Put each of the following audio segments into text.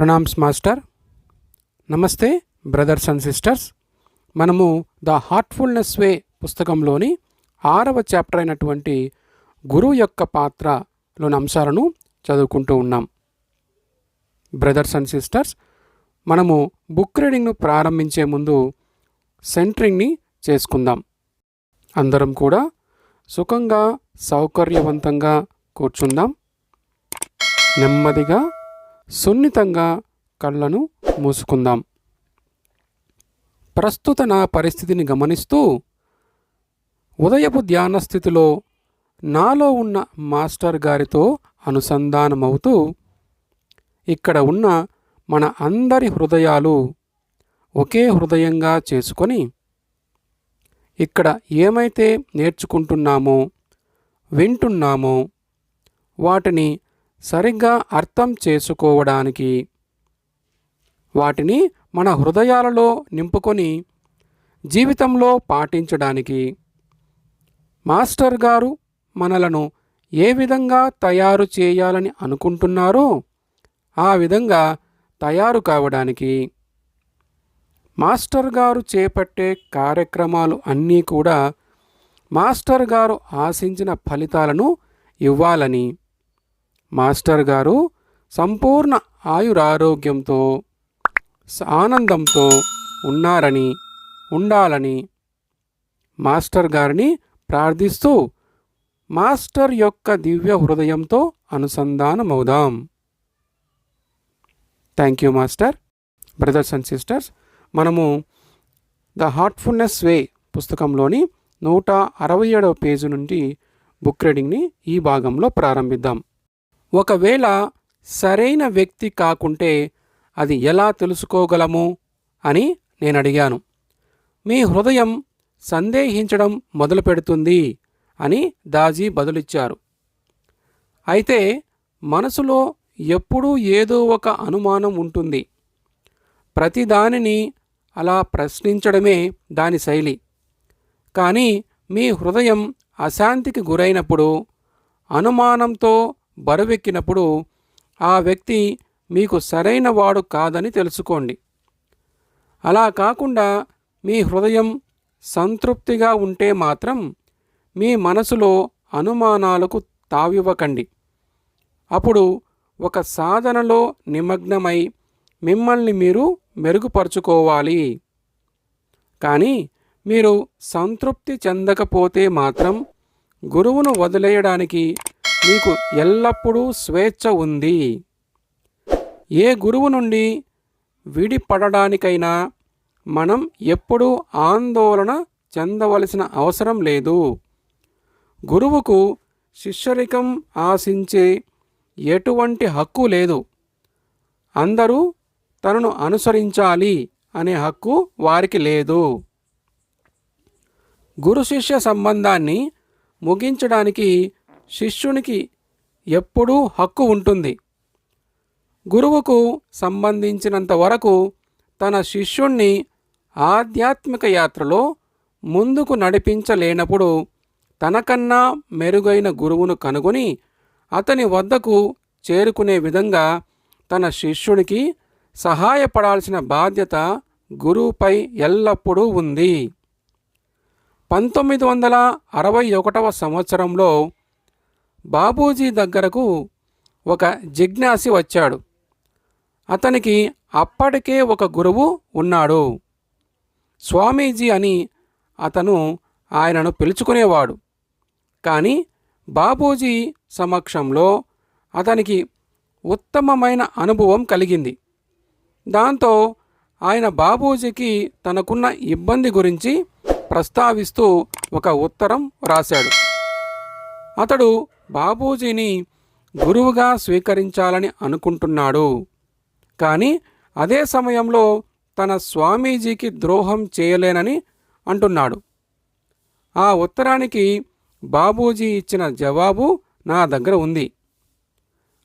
Pranams master. నమస్తే brothers and sisters. మనము the heartfulness way పుస్తకంలోని ఆరవ చాప్టర్ అయినటువంటి గురువు యొక్క పాత్రలోని అంశాలను చదువుకుంటూ ఉన్నాం. బ్రదర్స్ అండ్ సిస్టర్స్ మనము బుక్ రీడింగ్ను ప్రారంభించే ముందు సెంటరింగ్ని చేసుకుందాం. అందరం కూడా సుఖంగా సౌకర్యవంతంగా కూర్చుందాం. నెమ్మదిగా సున్నితంగా కళ్ళను మూసుకుందాం. ప్రస్తుత నా పరిస్థితిని గమనిస్తూ ఉదయపు ధ్యాన స్థితిలో నాలో ఉన్న మాస్టర్ గారితో అనుసంధానమవుతూ ఇక్కడ ఉన్న మన అందరి హృదయాలు ఒకే హృదయంగా చేసుకొని ఇక్కడ ఏమైతే నేర్చుకుంటున్నామో వింటున్నామో వాటిని సరిగ్గా అర్థం చేసుకోవడానికి వాటిని మన హృదయాలలో నింపుకొని జీవితంలో పాటించడానికి మాస్టర్ గారు మనలను ఏ విధంగా తయారు చేయాలని అనుకుంటున్నారో ఆ విధంగా తయారు కావడానికి మాస్టర్ గారు చేపట్టే కార్యక్రమాలు అన్నీ కూడా మాస్టర్ గారు ఆశించిన ఫలితాలను ఇవ్వాలని మాస్టర్ గారు సంపూర్ణ ఆయురారోగ్యంతో ఆనందంతో ఉన్నారని ఉండాలని మాస్టర్ గారిని ప్రార్థిస్తూ మాస్టర్ యొక్క దివ్య హృదయంతో అనుసంధానమవుదాం. Thank you master. Brothers and sisters మనము ద హార్ట్ఫుల్నెస్ వే పుస్తకంలోని నూట అరవై ఏడవ పేజీ నుండి బుక్ రీడింగ్ని ఈ భాగంలో ప్రారంభిద్దాం. ఒకవేళ సరైన వ్యక్తి కాకుంటే అది ఎలా తెలుసుకోగలము అని నేను అడిగాను మీ హృదయం సందేహించడం మొదలుపెడుతుంది అని దాజీ బదులిచ్చారు. అయితే మనసులో ఎప్పుడూ ఏదో ఒక అనుమానం ఉంటుంది. ప్రతిదానిని అలా ప్రశ్నించడమే దాని శైలి. కానీ మీ హృదయం అశాంతికి గురైనప్పుడు అనుమానంతో బరువెక్కినప్పుడు ఆ వ్యక్తి మీకు సరైన వాడు కాదని తెలుసుకోండి. అలా కాకుండా మీ హృదయం సంతృప్తిగా ఉంటే మాత్రం మీ మనసులో అనుమానాలకు తావివ్వకండి. అప్పుడు ఒక సాధనలో నిమగ్నమై మిమ్మల్ని మీరు మెరుగుపరుచుకోవాలి. కానీ మీరు సంతృప్తి చెందకపోతే మాత్రం గురువును వదిలేయడానికి మీకు ఎల్లప్పుడూ స్వేచ్ఛ ఉంది. ఏ గురువు నుండి విడిపడడానికైనా మనం ఎప్పుడూ ఆందోళన చెందవలసిన అవసరం లేదు. గురువుకు శిష్యరికం ఆశించే ఎటువంటి హక్కు లేదు. అందరూ తనను అనుసరించాలి అనే హక్కు వారికి లేదు. గురు శిష్య సంబంధాన్ని ముగించడానికి శిష్యునికి ఎప్పుడూ హక్కు ఉంటుంది. గురువుకు సంబంధించినంత వరకు తన శిష్యుణ్ణి ఆధ్యాత్మిక యాత్రలో ముందుకు నడిపించలేనప్పుడు తనకన్నా మెరుగైన గురువును కనుగొని అతని వద్దకు చేరుకునే విధంగా తన శిష్యునికి సహాయపడాల్సిన బాధ్యత గురువుపై ఎల్లప్పుడూ ఉంది. పంతొమ్మిది వందల అరవై ఒకటవ సంవత్సరంలో బాబూజీ దగ్గరకు ఒక జిజ్ఞాసి వచ్చాడు. అతనికి అప్పటికే ఒక గురువు ఉన్నాడు. స్వామీజీ అని అతను ఆయనను పిలుచుకునేవాడు. కానీ బాబూజీ సమక్షంలో అతనికి ఉత్తమమైన అనుభవం కలిగింది. దాంతో ఆయన బాబూజీకి తనకున్న ఇబ్బంది గురించి ప్రస్తావిస్తూ ఒక ఉత్తరం రాశాడు. అతడు బాబూజీని గురువుగా స్వీకరించాలని అనుకుంటున్నాడు. కానీ అదే సమయంలో తన స్వామీజీకి ద్రోహం చేయలేనని అంటున్నాడు. ఆ ఉత్తరానికి బాబూజీ ఇచ్చిన జవాబు నా దగ్గర ఉంది.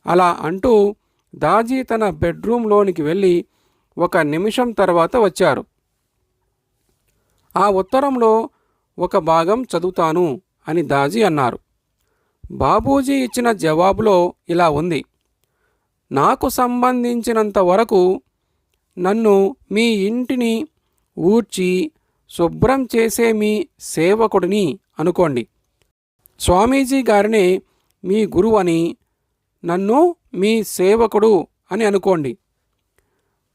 అలా అంటూ దాజీ తన బెడ్రూమ్లోనికి వెళ్ళి ఒక నిమిషం తర్వాత వచ్చారు. ఆ ఉత్తరంలో ఒక భాగం చదువుతాను అని దాజీ అన్నారు. బాబూజీ ఇచ్చిన జవాబులో ఇలా ఉంది నాకు సంబంధించినంత వరకు నన్ను మీ ఇంటిని ఊడ్చి శుభ్రం చేసే మీ సేవకుడిని అనుకోండి. స్వామీజీ గారిని మీ గురువు అని నన్ను మీ సేవకుడు అని అనుకోండి.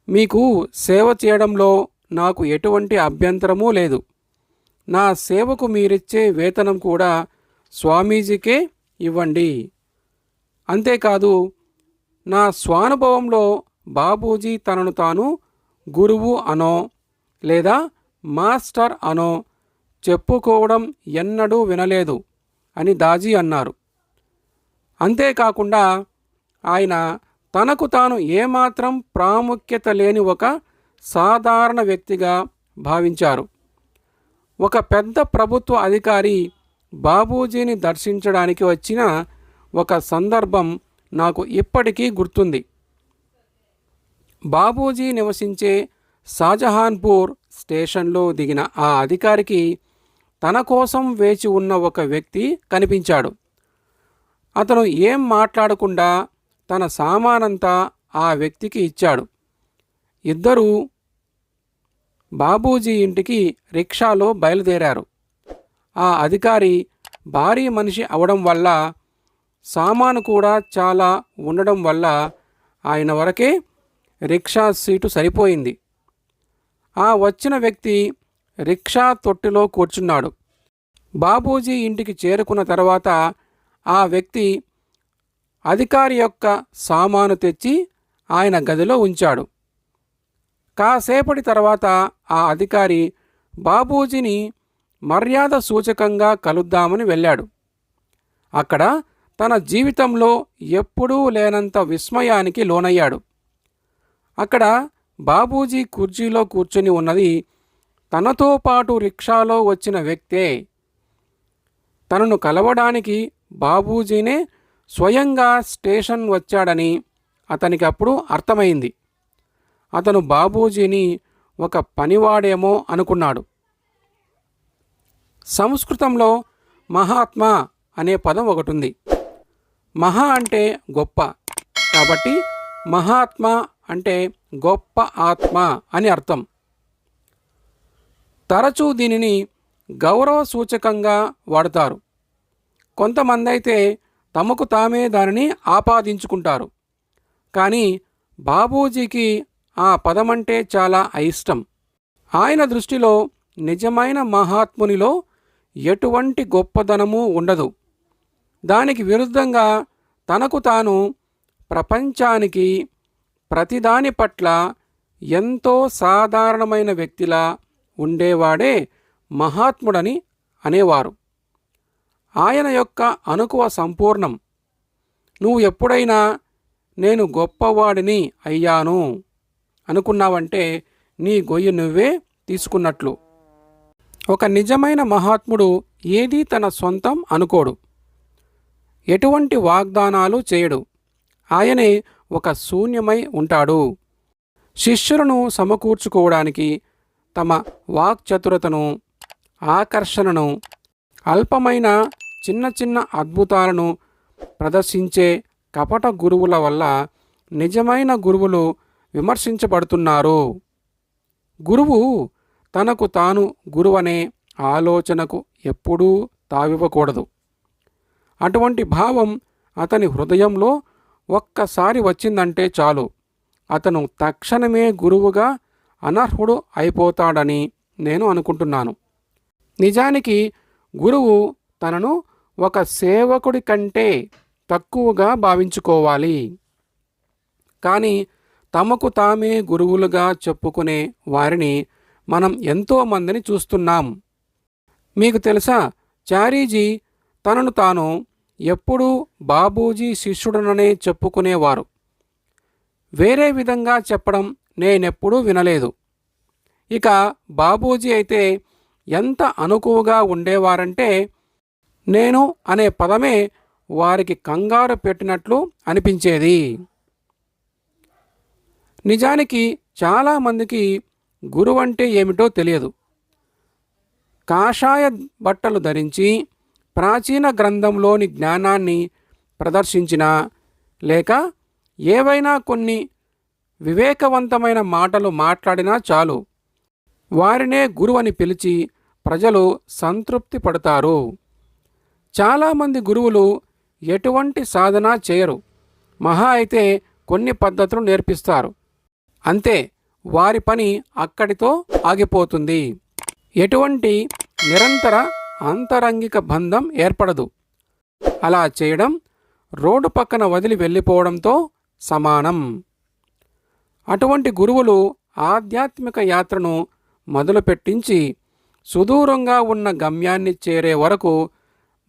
మీకు సేవ చేయడంలో నాకు ఎటువంటి అభ్యంతరమూ లేదు. నా సేవకు మీరిచ్చే వేతనం కూడా స్వామీజీకే ఇవ్వండి. అంతేకాదు నా స్వానుభవంలో బాబూజీ తనను తాను గురువు అనో లేదా మాస్టర్ అనో చెప్పుకోవడం ఎన్నడూ వినలేదు అని దాజీ అన్నారు. అంతేకాకుండా ఆయన తనకు తాను ఏమాత్రం ప్రాముఖ్యత లేని ఒక సాధారణ వ్యక్తిగా భావించారు. ఒక పెద్ద ప్రభుత్వ అధికారి బాబూజీని దర్శించడానికి వచ్చిన ఒక సందర్భం నాకు ఇప్పటికీ గుర్తుంది. బాబూజీ నివసించే షాజహాన్పూర్ స్టేషన్లో దిగిన ఆ అధికారికి తన కోసం వేచి ఉన్న ఒక వ్యక్తి కనిపించాడు. అతను ఏం మాట్లాడకుండా తన సామానంతా ఆ వ్యక్తికి ఇచ్చాడు. ఇద్దరూ బాబూజీ ఇంటికి రిక్షాలో బయలుదేరారు. ఆ అధికారి భారీ మనిషి అవడం వల్ల సామాను కూడా చాలా ఉండడం వల్ల ఆయన వరకే రిక్షా సీటు సరిపోయింది. ఆ వచ్చిన వ్యక్తి రిక్షా తొట్టిలో కూర్చున్నాడు. బాబూజీ ఇంటికి చేరుకున్న తర్వాత ఆ వ్యక్తి అధికారి యొక్క సామాను తెచ్చి ఆయన గదిలో ఉంచాడు. కాసేపటి తర్వాత ఆ అధికారి బాబూజీని మర్యాద సూచకంగా కలుద్దామని వెళ్ళాడు. అక్కడ తన జీవితంలో ఎప్పుడూ లేనంత విస్మయానికి లోనయ్యాడు. అక్కడ బాబూజీ కుర్చీలో కూర్చుని ఉన్నది తనతో పాటు రిక్షాలో వచ్చిన వ్యక్తే. తనను కలవడానికి బాబూజీనే స్వయంగా స్టేషన్ వచ్చాడని అతనికి అప్పుడు అర్థమైంది. అతను బాబూజీని ఒక పనివాడేమో అనుకున్నాడు. సంస్కృతంలో మహాత్మా అనే పదం ఒకటి ఉంది మహా అంటే గొప్ప. కాబట్టి మహాత్మా అంటే గొప్ప ఆత్మ అని అర్థం. తరచూ దీనిని గౌరవ సూచకంగా వాడతారు. కొంతమంది అయితే తమకు తామే దానిని ఆపాదించుకుంటారు. కానీ బాబూజీకి ఆ పదమంటే చాలా అయిష్టం. ఆయన దృష్టిలో నిజమైన మహాత్మునిలో ఎటువంటి గొప్పదనము ఉండదు. దానికి విరుద్ధంగా తనకు తాను ప్రపంచానికి ప్రతిదాని పట్ల ఎంతో సాధారణమైన వ్యక్తిలా ఉండేవాడే మహాత్ముడని అనేవారు. ఆయన యొక్క అనుకువ సంపూర్ణం. నువ్వు ఎప్పుడైనా నేను గొప్పవాడిని అయ్యాను అనుకున్నావంటే నీ గొయ్యి నువ్వే తీసుకున్నట్లు. ఒక నిజమైన మహాత్ముడు ఏదీ తన సొంతం అనుకోడు. ఎటువంటి వాగ్దానాలు చేయడు. ఆయనే ఒక శూన్యమై ఉంటాడు. శిష్యులను సమకూర్చుకోవడానికి తమ వాక్చతురతను ఆకర్షణను అల్పమైన చిన్న చిన్న అద్భుతాలను ప్రదర్శించే కపట గురువుల వల్ల నిజమైన గురువులు విమర్శించబడుతున్నారు. గురువు తనకు తాను గురువనే ఆలోచనకు ఎప్పుడూ తావివ్వకూడదు. అటువంటి భావం అతని హృదయంలో ఒక్కసారి వచ్చిందంటే చాలు. అతను తక్షణమే గురువుగా అనర్హుడు అయిపోతాడని నేను అనుకుంటున్నాను. నిజానికి గురువు తనను ఒక సేవకుడి కంటే తక్కువగా భావించుకోవాలి. కానీ తమకు తామే గురువులుగా చెప్పుకునే వారిని మనం ఎంతోమందిని చూస్తున్నాం. మీకు తెలుసా చారీజీ తనను తాను ఎప్పుడూ బాబూజీ శిష్యుడననే చెప్పుకునేవారు. వేరే విధంగా చెప్పడం నేనెప్పుడూ వినలేదు. ఇక బాబూజీ అయితే ఎంత అనుకువగా ఉండేవారంటే నేను అనే పదమే వారికి కంగారు పెట్టినట్లు అనిపించేది. నిజానికి చాలామందికి గురువంటే ఏమిటో తెలియదు. కాషాయ బట్టలు ధరించి ప్రాచీన గ్రంథంలోని జ్ఞానాన్ని ప్రదర్శించిన లేక ఏవైనా కొన్ని వివేకవంతమైన మాటలు మాట్లాడినా చాలు. వారినే గురువని పిలిచి ప్రజలు సంతృప్తి పడతారు. చాలామంది గురువులు ఎటువంటి సాధన చేయరు. మహా అయితే కొన్ని పద్ధతులు నేర్పిస్తారు. అంతే. వారి పని అక్కడితో ఆగిపోతుంది. ఎటువంటి నిరంతర అంతరంగిక బంధం ఏర్పడదు. అలా చేయడం రోడ్డు పక్కన వదిలి వెళ్ళిపోవడంతో సమానం. అటువంటి గురువులు ఆధ్యాత్మిక యాత్రను మొదలుపెట్టించి సుదూరంగా ఉన్న గమ్యాన్ని చేరే వరకు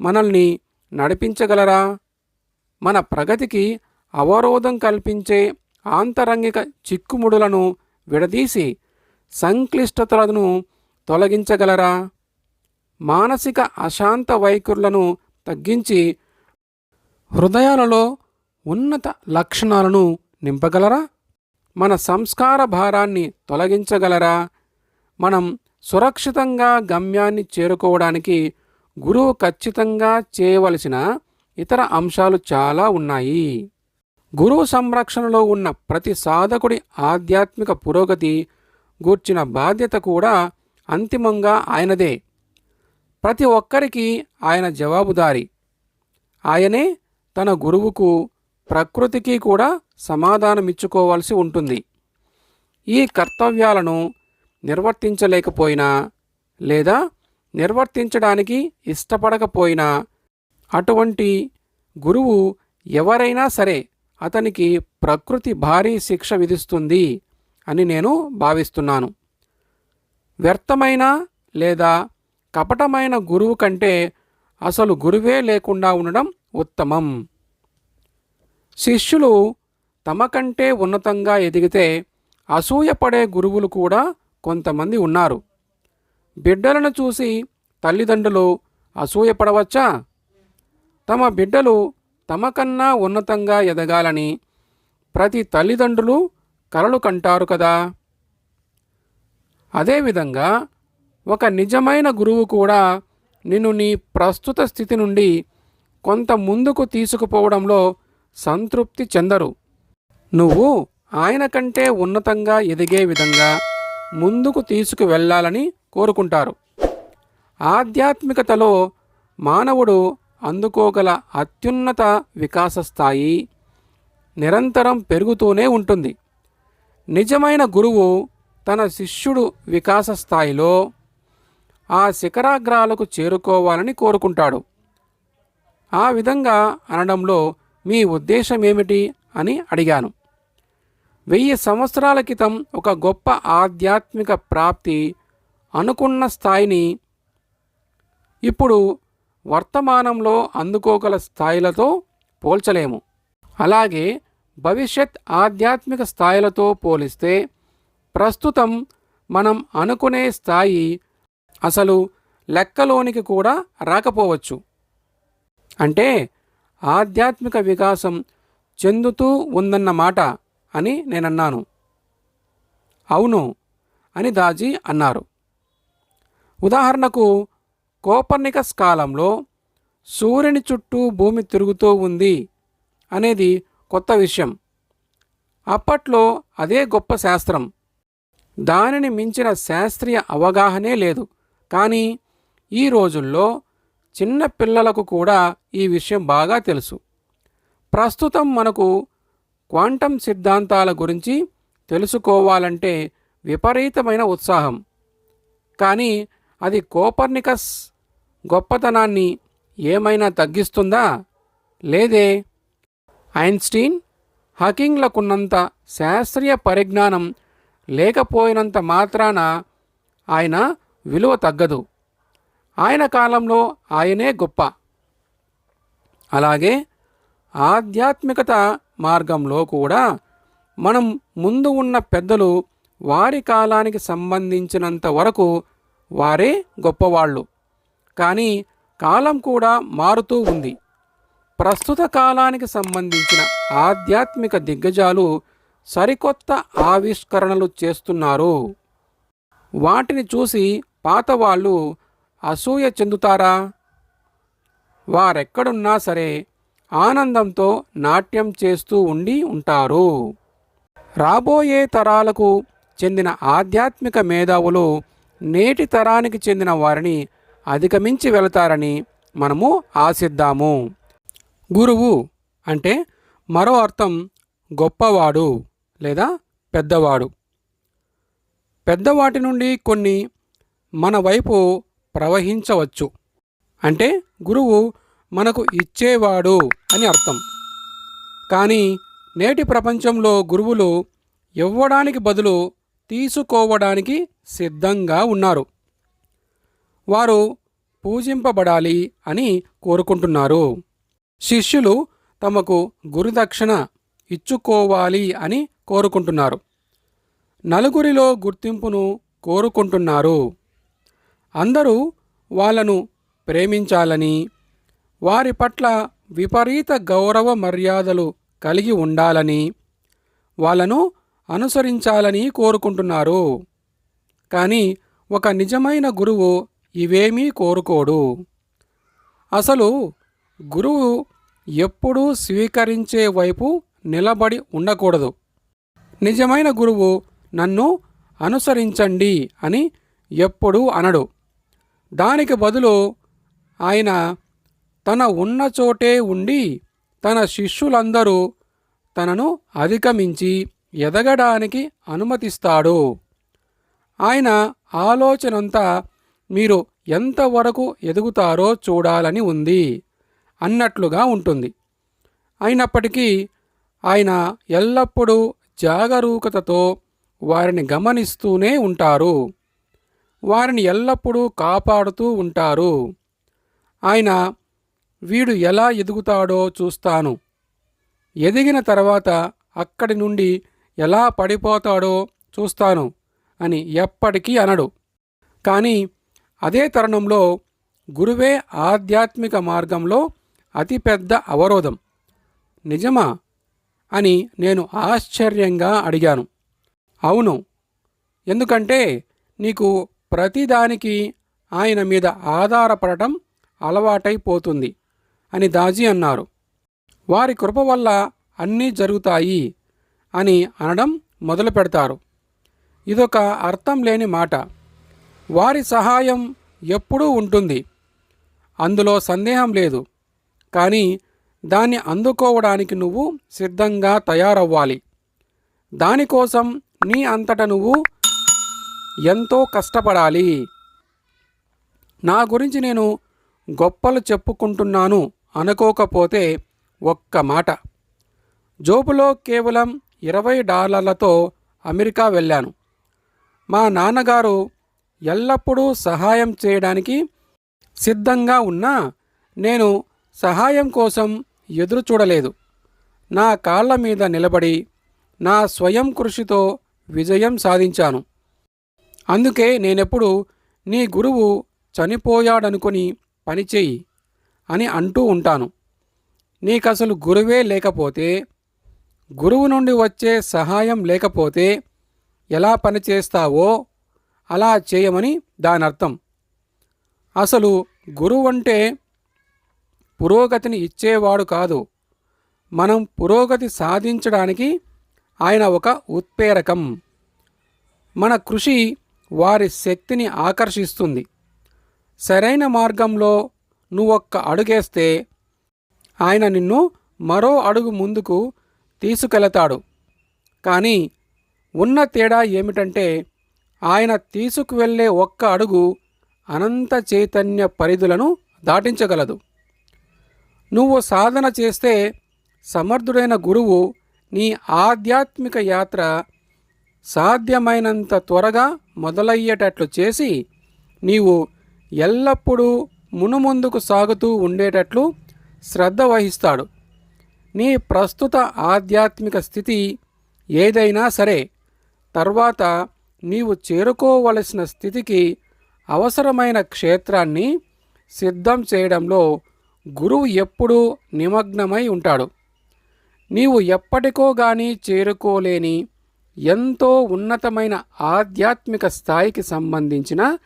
మనల్ని నడిపించగలరా? మన ప్రగతికి అవరోధం కల్పించే ఆంతరంగిక చిక్కుముడులను విడదీసి సంక్లిష్టతలను తొలగించగలరా? మానసిక అశాంత వైఖరులను తగ్గించి హృదయాలలో ఉన్నత లక్షణాలను నింపగలరా? మన సంస్కార భారాన్ని తొలగించగలరా? మనం సురక్షితంగా గమ్యాన్ని చేరుకోవడానికి గురువు ఖచ్చితంగా చేయవలసిన ఇతర అంశాలు చాలా ఉన్నాయి. గురువు సంరక్షణలో ఉన్న ప్రతి సాధకుడి ఆధ్యాత్మిక పురోగతి గూర్చిన బాధ్యత కూడా అంతిమంగా ఆయనదే. ప్రతి ఒక్కరికి ఆయన జవాబుదారి. ఆయనే తన గురువుకు ప్రకృతికి కూడా సమాధానమిచ్చుకోవాల్సి ఉంటుంది. ఈ కర్తవ్యాలను నిర్వర్తించలేకపోయినా లేదా నిర్వర్తించడానికి ఇష్టపడకపోయినా అటువంటి గురువు ఎవరైనా సరే అతనికి ప్రకృతి భారీ శిక్ష విధిస్తుంది అని నేను భావిస్తున్నాను. వ్యర్థమైన లేదా కపటమైన గురువు కంటే అసలు గురువే లేకుండా ఉండడం ఉత్తమం. శిష్యులు తమ కంటే ఉన్నతంగా ఎదిగితే అసూయపడే గురువులు కూడా కొంతమంది ఉన్నారు. బిడ్డలను చూసి తల్లిదండ్రులు అసూయపడవచ్చా? తమ బిడ్డలు తమకన్నా ఉన్నతంగా ఎదగాలని ప్రతి తల్లిదండ్రులు కలలు కంటారు కదా. అదేవిధంగా ఒక నిజమైన గురువు కూడా నిన్ను నీ ప్రస్తుత స్థితి నుండి కొంత ముందుకు తీసుకుపోవడంలో సంతృప్తి చెందరు. నువ్వు ఆయన కంటే ఉన్నతంగా ఎదిగే విధంగా ముందుకు తీసుకు వెళ్ళాలని కోరుకుంటారు. ఆధ్యాత్మికతలో మానవుడు అందుకోగల అత్యున్నత వికాస స్థాయి నిరంతరం పెరుగుతూనే ఉంటుంది. నిజమైన గురువు తన శిష్యుడు వికాస స్థాయిలో ఆ శిఖరాగ్రాలకు చేరుకోవాలని కోరుకుంటాడు. ఆ విధంగా అనడంలో మీ ఉద్దేశం ఏమిటి అని అడిగాను. వెయ్యి సంవత్సరాల క్రితం ఒక గొప్ప ఆధ్యాత్మిక ప్రాప్తి అనుకున్న స్థాయిని ఇప్పుడు వర్తమానంలో అందుకోగల స్థాయిలతో పోల్చలేము. అలాగే భవిష్యత్ ఆధ్యాత్మిక స్థాయిలతో పోలిస్తే ప్రస్తుతం మనం అనుకునే స్థాయి అసలు లెక్కలోనికి కూడా రాకపోవచ్చు. అంటే ఆధ్యాత్మిక వికాసం చెందుతూ ఉందన్నమాట అని నేనన్నాను. అవును అని దాజీ అన్నారు. ఉదాహరణకు కోపర్నికస్ కాలంలో సూర్యుని చుట్టూ భూమి తిరుగుతూ ఉంది అనేది కొత్త విషయం. అప్పట్లో అదే గొప్ప శాస్త్రం. దానిని మించిన శాస్త్రీయ అవగాహనే లేదు. కానీ ఈ రోజుల్లో చిన్న పిల్లలకు కూడా ఈ విషయం బాగా తెలుసు. ప్రస్తుతం మనకు క్వాంటం సిద్ధాంతాల గురించి తెలుసుకోవాలంటే విపరీతమైన ఉత్సాహం. కానీ అది కోపర్నికస్ గొప్పతనాన్ని ఏమైనా తగ్గిస్తుందా? లేదే. ఐన్స్టీన్ హకింగ్లకున్నంత శాస్త్రీయ పరిజ్ఞానం లేకపోయినంత మాత్రాన ఆయన విలువ తగ్గదు. ఆయన కాలంలో ఆయనే గొప్ప. అలాగే ఆధ్యాత్మికత మార్గంలో కూడా మనం ముందు ఉన్న పెద్దలు వారి కాలానికి సంబంధించినంత వరకు వారే గొప్పవాళ్ళు. కానీ కాలం కూడా మారుతూ ఉంది. ప్రస్తుత కాలానికి సంబంధించిన ఆధ్యాత్మిక దిగ్గజాలు సరికొత్త ఆవిష్కరణలు చేస్తున్నారు. వాటిని చూసి పాతవాళ్ళు అసూయ చెందుతారా? వారెక్కడున్నా సరే ఆనందంతో నాట్యం చేస్తూ ఉండి ఉంటారు. రాబోయే తరాలకు చెందిన ఆధ్యాత్మిక మేధావులు నేటి తరానికి చెందిన వారిని అధిగమించి వెళతారని మనము ఆశిద్దాము. గురువు అంటే మరో అర్థం గొప్పవాడు లేదా పెద్దవాడు. పెద్దవాటి నుండి కొన్ని మన వైపు ప్రవహించవచ్చు. అంటే గురువు మనకు ఇచ్చేవాడు అని అర్థం. కానీ నేటి ప్రపంచంలో గురువులు ఇవ్వడానికి బదులు తీసుకోవడానికి సిద్ధంగా ఉన్నారు. వారు పూజింపబడాలి అని కోరుకుంటున్నారు. శిష్యులు తమకు గురుదక్షిణ ఇచ్చుకోవాలి అని కోరుకుంటున్నారు. నలుగురిలో గుర్తింపును కోరుకుంటున్నారు. అందరూ వాళ్ళను ప్రేమించాలని వారి పట్ల విపరీత గౌరవ మర్యాదలు కలిగి ఉండాలని వాళ్ళను అనుసరించాలని కోరుకుంటున్నారు. కానీ ఒక నిజమైన గురువు ఇవేమీ కోరుకోడు. అసలు గురువు ఎప్పుడూ స్వీకరించే వైపు నిలబడి ఉండకూడదు. నిజమైన గురువు నన్ను అనుసరించండి అని ఎప్పుడూ అనడు. దానికి బదులు ఆయన తన ఉన్న చోటే ఉండి తన శిష్యులందరూ తనను అధిగమించి ఎదగడానికి అనుమతిస్తాడు. ఆయన ఆలోచనంతా మీరు ఎంతవరకు ఎదుగుతారో చూడాలని ఉంది అన్నట్లుగా ఉంటుంది. అయినప్పటికీ ఆయన ఎల్లప్పుడూ జాగరూకతతో వారిని గమనిస్తూనే ఉంటారు. వారిని ఎల్లప్పుడూ కాపాడుతూ ఉంటారు. ఆయన వీడు ఎలా ఎదుగుతాడో చూస్తాను. ఎదిగిన తర్వాత అక్కడి నుండి ఎలా పడిపోతాడో చూస్తాను. అని ఎప్పటికీ అనడు. కానీ అదే తరుణంలో గురువే ఆధ్యాత్మిక మార్గంలో అతిపెద్ద అవరోధం. నిజమా? అని నేను ఆశ్చర్యంగా అడిగాను. అవును. ఎందుకంటే నీకు ప్రతిదానికి ఆయన మీద ఆధారపడటం అలవాటైపోతుంది అని దాజీ అన్నారు. వారి కృప వల్ల అన్నీ జరుగుతాయి అని అనడం మొదలు పెడతారు ఇదొక అర్థం లేని మాట. వారి సహాయం ఎప్పుడూ ఉంటుంది. అందులో సందేహం లేదు. కానీ దాన్ని అందుకోవడానికి నువ్వు సిద్ధంగా తయారవ్వాలి. దానికోసం నీ అంతట నువ్వు ఎంతో కష్టపడాలి. నా గురించి నేను గొప్పలు చెప్పుకుంటున్నాను అనుకోకపోతే ఒక్క మాట. జోబులో కేవలం ఇరవై డాలర్లతో అమెరికా వెళ్ళాను. మా నాన్నగారు ఎల్లప్పుడూ సహాయం చేయడానికి సిద్ధంగా ఉన్నా నేను సహాయం కోసం ఎదురు చూడలేదు. నా కాళ్ళ మీద నిలబడి నా స్వయం కృషితో విజయం సాధించాను. అందుకే నేనెప్పుడు నీ గురువు చనిపోయాడనుకొని పనిచేయి అని అంటూ ఉంటాను. నీకసలు గురువే లేకపోతే గురువు నుండి వచ్చే సహాయం లేకపోతే ఎలా పనిచేస్తావో అలా చేయమని దాని అర్థం అసలు గురువు అంటే పురోగతిని ఇచ్చేవాడు కాదు. మనం పురోగతి సాధించడానికి ఆయన ఒక ఉత్ప్రేరకం. మన కృషి వారి శక్తిని ఆకర్షిస్తుంది. సరైన మార్గంలో నువ్వొక్క అడుగేస్తే ఆయన నిన్ను మరో అడుగు ముందుకు తీసుకెళతాడు. కానీ ఉన్న తేడా ఏమిటంటే ఆయన తీసుకువెళ్ళే ఒక్క అడుగు అనంత చైతన్య పరిధులను దాటించగలదు. నువ్వు సాధన చేస్తే సమర్థుడైన గురువు నీ ఆధ్యాత్మిక యాత్ర సాధ్యమైనంత త్వరగా మొదలయ్యేటట్లు చేసి నీవు ఎల్లప్పుడూ మునుముందుకు సాగుతూ ఉండేటట్లు శ్రద్ధ వహిస్తాడు. నీ ప్రస్తుత ఆధ్యాత్మిక స్థితి ఏదైనా సరే తర్వాత నీవు చేరుకోవలసిన స్థితికి అవసరమైన క్షేత్రాన్ని సిద్ధం చేయడంలో గురువు ఎప్పుడూ నిమగ్నమై ఉంటాడు. నీవు ఎప్పటికో గాని చేరుకోలేని ఎంతో ఉన్నతమైన ఆధ్యాత్మిక స్థాయికి సంబంధించిన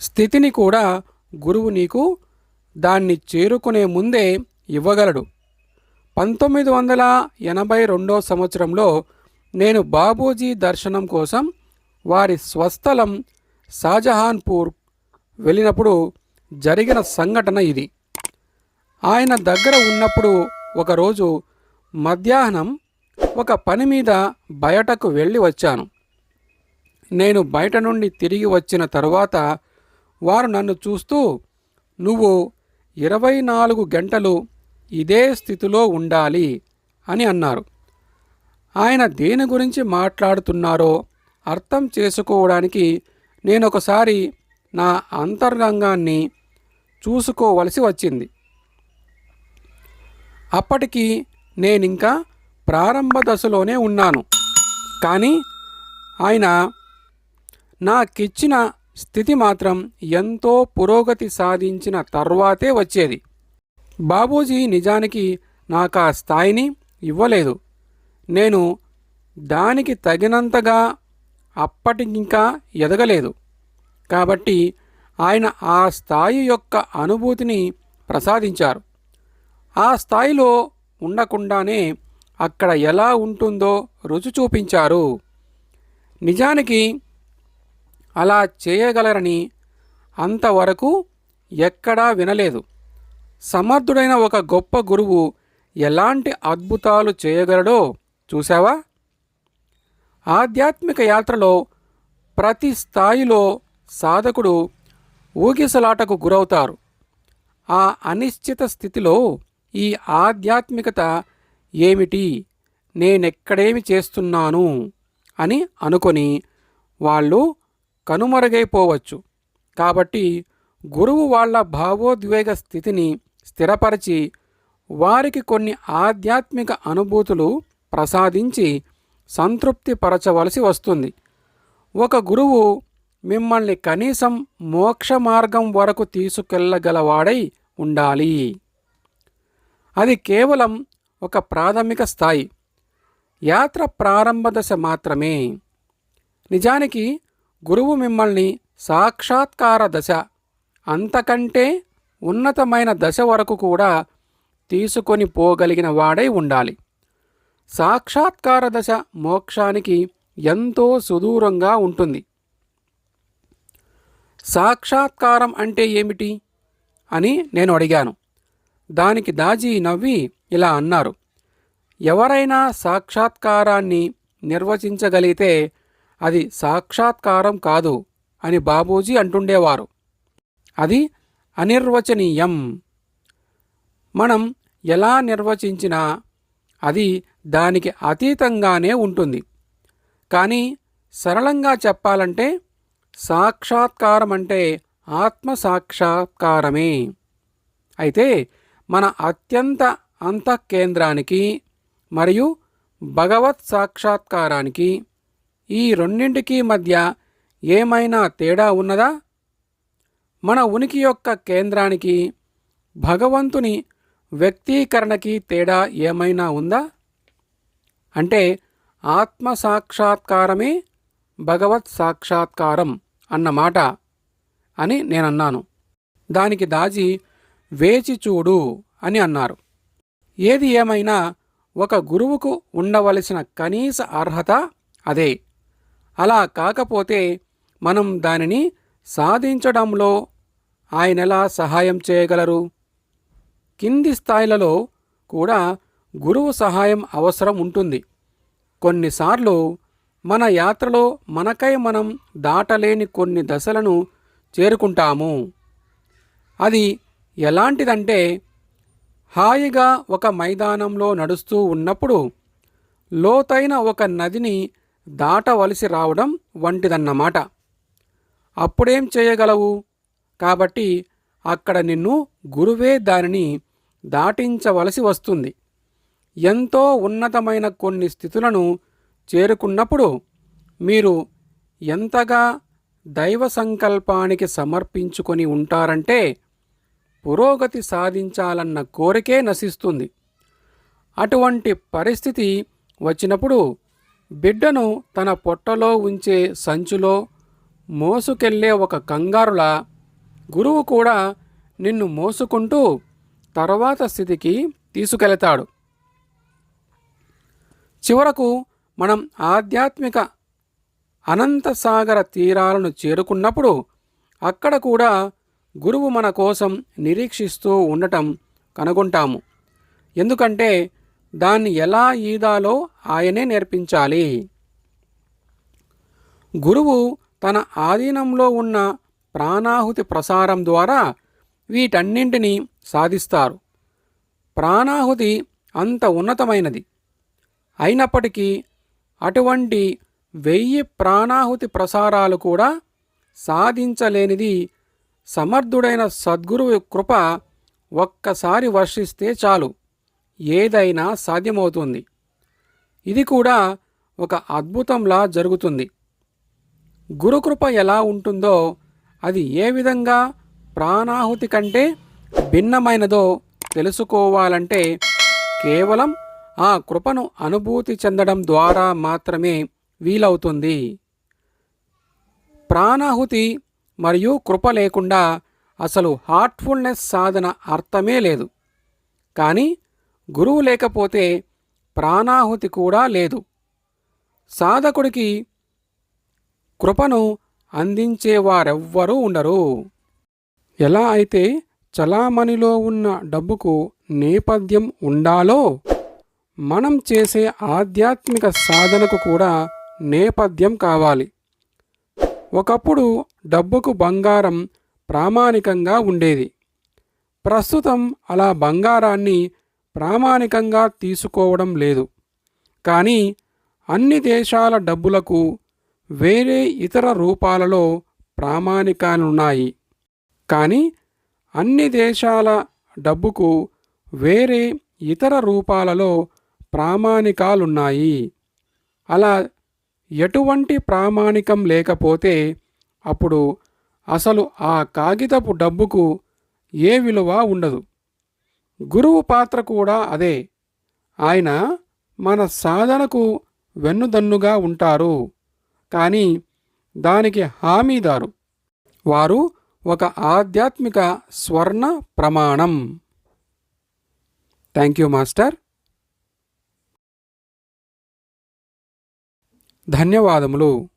స్థితిని కూడా గురువు నీకు దాన్ని చేరుకునే ముందే ఇవ్వగలడు. పంతొమ్మిది వందల ఎనభై రెండో సంవత్సరంలో నేను బాబూజీ దర్శనం కోసం వారి స్వస్థలం షాజహాన్పూర్ వెళ్ళినప్పుడు జరిగిన సంఘటన ఇది. ఆయన దగ్గర ఉన్నప్పుడు ఒకరోజు మధ్యాహ్నం ఒక పని మీద బయటకు వెళ్ళి వచ్చాను. నేను బయట నుండి తిరిగి వచ్చిన తరువాత వారు నన్ను చూస్తూ నువ్వు ఇరవై నాలుగు గంటలు ఇదే స్థితిలో ఉండాలి అని అన్నారు. ఆయన దేని గురించి మాట్లాడుతున్నారో అర్థం చేసుకోవడానికి నేను ఒకసారి నా అంతరంగాన్ని చూసుకోవలసి వచ్చింది. అప్పటికి నేనింకా ప్రారంభ దశలోనే ఉన్నాను. కానీ ఆయన నాకిచ్చిన స్థితి మాత్రం ఎంతో పురోగతి సాధించిన తర్వాతే వచ్చేది. బాబూజీ నిజానికి నాకు ఆ స్థాయిని ఇవ్వలేదు. నేను దానికి తగినంతగా అప్పటికింకా ఎదగలేదు. కాబట్టి ఆయన ఆ స్థాయి యొక్క అనుభూతిని ప్రసాదించారు. ఆ స్థాయిలో ఉండకుండానే అక్కడ ఎలా ఉంటుందో రుచి చూపించారు. నిజానికి అలా చేయగలరని అంతవరకు ఎక్కడా వినలేదు. సమర్థుడైన ఒక గొప్ప గురువు ఎలాంటి అద్భుతాలు చేయగలడో చూసావా ఆధ్యాత్మిక యాత్రలో ప్రతి స్థాయిలో సాధకుడు ఊగిసలాటకు గురవుతారు. ఆ అనిశ్చిత స్థితిలో ఈ ఆధ్యాత్మికత ఏమిటి? నేనెక్కడేమి చేస్తున్నాను? అని అనుకొని వాళ్ళు కనుమరుగైపోవచ్చు. కాబట్టి గురువు వాళ్ళ భావోద్వేగ స్థితిని స్థిరపరిచి వారికి కొన్ని ఆధ్యాత్మిక అనుభూతులు ప్రసాదించి సంతృప్తిపరచవలసి వస్తుంది. ఒక గురువు మిమ్మల్ని కనీసం మోక్ష మార్గం వరకు తీసుకెళ్ళగలవాడై ఉండాలి. అది కేవలం ఒక ప్రాథమిక స్థాయి. యాత్ర ప్రారంభ దశ మాత్రమే. నిజానికి గురువు మిమ్మల్ని సాక్షాత్కార దశ అంతకంటే ఉన్నతమైన దశ వరకు కూడా తీసుకొని పోగలిగిన వాడై ఉండాలి. సాక్షాత్కార దశ మోక్షానికి ఎంతో సుదూరంగా ఉంటుంది. సాక్షాత్కారం అంటే ఏమిటి? అని నేను అడిగాను. దానికి దాజీ నవ్వి ఇలా అన్నారు. ఎవరైనా సాక్షాత్కారాన్ని నిర్వచించగలిగితే అది సాక్షాత్కారం కాదు అని బాబూజీ అంటుండేవారు. అది అనిర్వచనీయం. మనం ఎలా నిర్వచించినా అది దానికి అతీతంగానే ఉంటుంది. కానీ సరళంగా చెప్పాలంటే సాక్షాత్కారం అంటే ఆత్మ సాక్షాత్కారమే అయితే మన అత్యంత అంతఃకేంద్రానికి మరియు భగవత్ సాక్షాత్కారానికి ఈ రెండింటికి మధ్య ఏమైనా తేడా ఉన్నదా? మన ఉనికి యొక్క కేంద్రానికి భగవంతుని వ్యక్తీకరణకి తేడా ఏమైనా ఉందా? అంటే ఆత్మ సాక్షాత్కారమే భగవత్ సాక్షాత్కారం అన్నమాట అని నేనన్నాను. దానికి దాజి వేచి చూడు అని అన్నారు. ఏది ఏమైనా ఒక గురువుకు ఉండవలసిన కనీస అర్హత అదే. అలా కాకపోతే మనం దానిని సాధించడంలో ఆయనెలా సహాయం చేయగలరు? కింది స్థాయిలలో కూడా గురువు సహాయం అవసరం ఉంటుంది. కొన్నిసార్లు మన యాత్రలో మనకై మనం దాటలేని కొన్ని దశలను చేరుకుంటాము. అది ఎలాంటిదంటే హాయిగా ఒక మైదానంలో నడుస్తూ ఉన్నప్పుడు లోతైన ఒక నదిని దాటవలసి రావడం వంటిదన్నమాట. అప్పుడేం చేయగలవు? కాబట్టి అక్కడ నిన్ను గురువే దానిని దాటించవలసి వస్తుంది. ఎంతో ఉన్నతమైన కొన్ని స్థితులను చేరుకున్నప్పుడు మీరు ఎంతగా దైవ సంకల్పానికి సమర్పించుకొని ఉంటారంటే పురోగతి సాధించాలన్న కోరికే నశిస్తుంది. అటువంటి పరిస్థితి వచ్చినప్పుడు బిడ్డను తన పొట్టలో ఉంచే సంచులో మోసుకెళ్ళే ఒక కంగారులా గురువు కూడా నిన్ను మోసుకుంటూ తర్వాత స్థితికి తీసుకెళతాడు. చివరకు మనం ఆధ్యాత్మిక అనంతసాగర తీరాలను చేరుకున్నప్పుడు అక్కడ కూడా గురువు మన కోసం నిరీక్షిస్తూ ఉండటం కనుగొంటాము. ఎందుకంటే దాన్ని ఎలా ఈదాలో ఆయనే నేర్పించాలి. గురువు తన ఆధీనంలో ఉన్న ప్రాణాహుతి ప్రసారం ద్వారా వీటన్నింటినీ సాధిస్తారు. ప్రాణాహుతి అంత ఉన్నతమైనది. అయినప్పటికీ అటువంటి వెయ్యి ప్రాణాహుతి ప్రసారాలు కూడా సాధించలేనిది సమర్థుడైన సద్గురువు కృప ఒక్కసారి వర్షిస్తే చాలు. ఏదైనా సాధ్యమవుతుంది. ఇది కూడా ఒక అద్భుతంలా జరుగుతుంది. గురుకృప ఎలా ఉంటుందో అది ఏ విధంగా ప్రాణాహుతి కంటే భిన్నమైనదో తెలుసుకోవాలంటే కేవలం ఆ కృపను అనుభూతి చెందడం ద్వారా మాత్రమే వీలవుతుంది. ప్రాణాహుతి మరియు కృప లేకుండా అసలు హార్ట్ఫుల్నెస్ సాధన అర్థమే లేదు. కానీ గురువు లేకపోతే ప్రాణాహుతి కూడా లేదు. సాధకుడికి కృపను అందించేవారెవ్వరూ ఉండరు. ఎలా అయితే చలామణిలో ఉన్న డబ్బుకు నేపథ్యం ఉండాలో మనం చేసే ఆధ్యాత్మిక సాధనకు కూడా నేపథ్యం కావాలి. ఒకప్పుడు డబ్బుకు బంగారం ప్రామాణికంగా ఉండేది. ప్రస్తుతం అలా బంగారాన్ని ప్రామాణికంగా తీసుకోవడం లేదు. కానీ అన్ని దేశాల డబ్బులకు వేరే ఇతర రూపాలలో ప్రామాణికాలున్నాయి. కానీ అన్ని దేశాల డబ్బుకు వేరే ఇతర రూపాలలో ప్రామాణికాలున్నాయి. అలా ఎటువంటి ప్రామాణికం లేకపోతే అప్పుడు అసలు ఆ కాగితపు డబ్బుకు ఏ విలువ ఉండదు. గురువు పాత్ర కూడా అదే. ఆయన మన సాధనకు వెన్నుదన్నుగా ఉంటారు. కానీ దానికి హామీదారు. వారు ఒక ఆధ్యాత్మిక స్వర్ణ ప్రమాణం. Thank you master. ధన్యవాదములు.